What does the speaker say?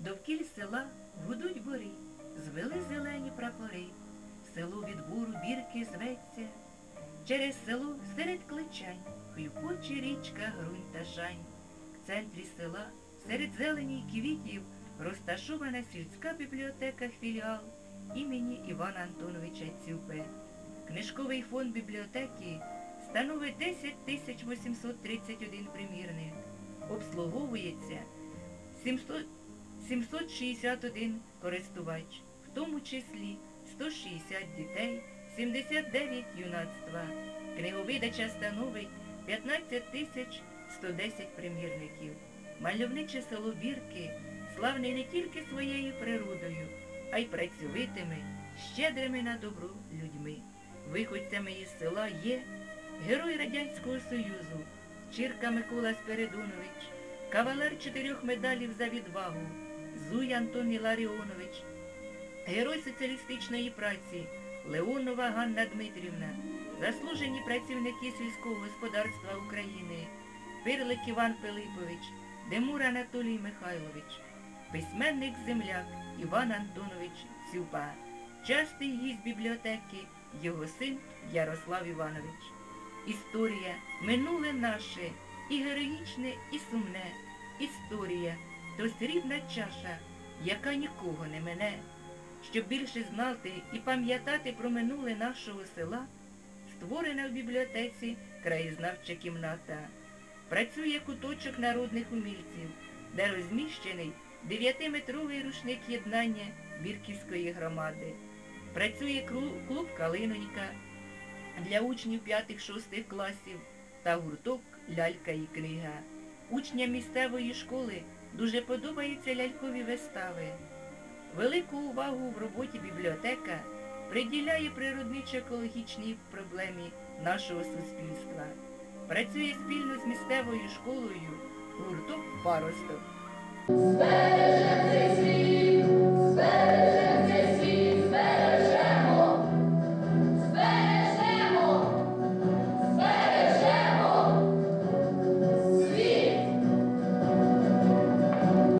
Довкіль села гудуть бори, звели зелені прапори, село від буру бірки зветься, через село серед кличань хлюпоче річка Грунь та Шань. В центрі села, серед зелені й квітів, розташована сільська бібліотека філіал імені Івана Антоновича Цюпе. Книжковий фонд бібліотеки становить 10 тисяч 831 примірник. Обслуговується 700 761 користувач, в тому числі 160 дітей, 79 юнацтва. Книговидача становить 15 тисяч 110 примірників. Мальовниче село Бірки славне не тільки своєю природою, а й працьовитими, щедрими на добро людьми. Виходцями із села є герой Радянського Союзу, Чірка Микола Спиридонович, кавалер чотирьох медалів за відвагу, Зуй Антон Іларіонович, герой соціалістичної праці Леонова Ганна Дмитрівна, заслужені працівники сільського господарства України, Пирлик Іван Пилипович, Демур Анатолій Михайлович, письменник земляк Іван Антонович Цюпа, частий гість бібліотеки, його син Ярослав Іванович. Історія, минуле наше, і героїчне, і сумне. Історія то срібна чаша, яка нікого не мене. Щоб більше знати і пам'ятати про минуле нашого села, створена в бібліотеці краєзнавча кімната. Працює куточок народних умільців, де розміщений дев'ятиметровий рушник єднання Бірківської громади. Працює клуб Калинонька для учнів 5-6 класів та гурток Лялька і книга. Учням місцевої школи дуже подобаються лялькові вистави. Велику увагу в роботі бібліотека приділяє природничо-екологічній проблемі нашого суспільства. Працює спільно з місцевою школою гурток Паросток.